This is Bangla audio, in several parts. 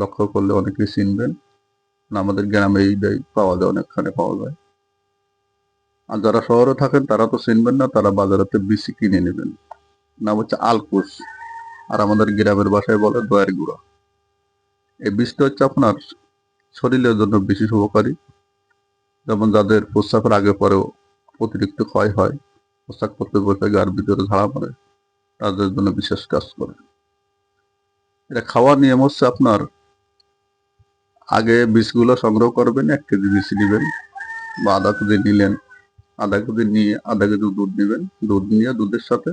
লক্ষ্য করলে অনেকে চিনবেন। আমাদের গ্রামে এইটাই পাওয়া যায়, অনেকখানে পাওয়া যায়। আর যারা শহরে থাকেন, তারা তো চিনবেন না, তারা বাজারেতে বেশি কিনে নেবেন। নাম হচ্ছে আলকুশ আর আমাদের গ্রামের বাসায় বলে দয়ের গুঁড়া। এই বিষটা হচ্ছে আপনার শরীরের জন্য বিশেষ উপকারী। যেমন যাদের প্রস্রাবের আগে পরেও অতিরিক্ত ক্ষয় হয় প্রস্রাব করতে বসে গার ভিতরে ঝাড়া পড়ে তাদের জন্য বিশেষ কাজ করে। এটা খাওয়ার নিয়ম হচ্ছে আপনার আগে বীজগুলো সংগ্রহ করবেন, এক কেজি বীজ নেবেন বা আধা কেজি নিলেন, আধা কেজি নিয়ে আধা কেজি দুধ নেবেন। দুধ নিয়ে দুধের সাথে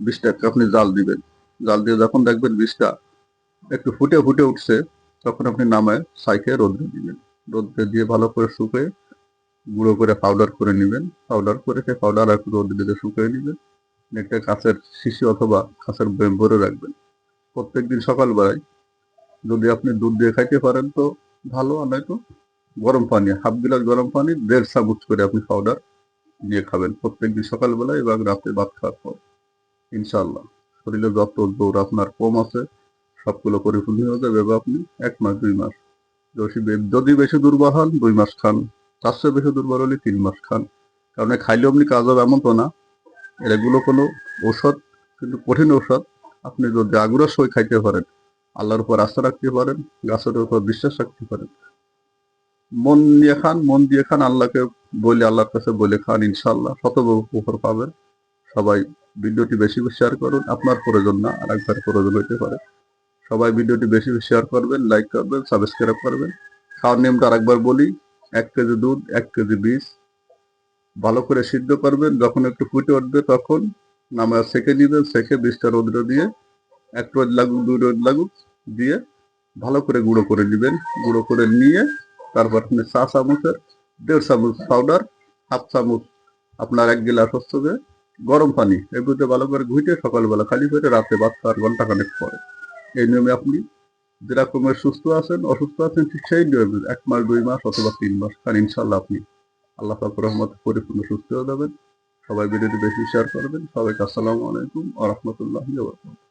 বীজটাকে আপনি জাল দিবেন। জাল দিয়ে যখন দেখবেন বীজটা একটু ফুটে ফুটে উঠছে, তখন আপনি নামায় সাইকে রোদ্রে দিবেন। রোদ্রে দিয়ে ভালো করে শুকিয়ে গুঁড়ো করে পাউডার করে নেবেন। পাউডার করে সেই পাউডার একটু রোদ দিতে শুকিয়ে নেবেন। একটা কাঁচের শিশি অথবা কাঁচের ভরে রাখবেন। প্রত্যেকদিন সকালবেলায় যদি আপনি দুধ দিয়ে খাইতে পারেন তো ভালো আর নয়তো গরম পানি, হাফ গ্লাস গরম পানি, দেড় চামচ করে আপনি পাউডার দিয়ে খাবেন। প্রত্যেকদিন সকালবেলায় এবং রাতে ভাত খাওয়ার পর ইনশাল্লাহ শরীরে যত দৌড় আপনার কম আছে, সবগুলো পরিপূর্ণ হয়ে যাবে আপনি এক মাস, দুই মাস। যদি বেশি দুর্বল হন, দুই মাস খান। তার চেয়ে বেশি দুর্বল হলে তিন মাস খান। কারণ এই খাইলে আপনি কাজ হবে এমন তো না। এগুলো কোনো ঔষধ, কিন্তু কঠিন ঔষধ। আপনি যদি আগ্রহ সই খাইতে পারেন আল্লাহর উপর আস্থা রাখতে পারেন, গাছের উপর বিশ্বাস রাখতে পারেন। মন দিয়ে খান, মন দিয়ে খান, আল্লাহকে বলে, আল্লাহর কাছে বলে খান ইনশাল্লাহ শত উপর পাবেন। সবাই ভিডিওটি বেশি বেশি শেয়ার করুন, আপনার প্রয়োজন না আর একবার প্রয়োজন হইতে পারে। সবাই ভিডিওটি বেশি বেশি শেয়ার করবেন লাইক করবেন সাবস্ক্রাইব করবেন। খাওয়ার নিয়মটা আরেকবার বলি, এক কেজি দুধ, এক কেজি বীজ। ভালো করে সিদ্ধ করবেন, যখন একটু ফুটে উঠবে তখন নামা সেকে নিবেন সেকে বীজটা রোদ্র দিয়ে। এক রোদ লাগুক, দুই রোদ লাগুক দিয়ে ভালো করে গুঁড়ো করে নেবেন। গুঁড়ো করে নিয়ে তারপর আপনি চা চামচের দেড় চামচ পাউডার হাফ চামচ আপনার এক গিলাস হচ্ছে গরম পানি। এই এগুলোতে ভালো করে ঘুইটে সকালবেলা খালি পেটে, রাতে বাদ খাওয়ার ঘণ্টা খানেক পরে। এই নিয়মে আপনি যেরকমের সুস্থ আছেন, অসুস্থ আছেন, ঠিক সেই নিয়মে এক মাস, দুই মাস অথবা তিন মাস খান। ইনশাল্লাহ আপনি আল্লাহ পাক রহমত পরিপূর্ণ সুস্থ হয়ে যাবেন। সবাই ভিডিওটি বেশি শেয়ার করবেন। সবাইকে আসসালামু আলাইকুম আ রহমতুল্লাহ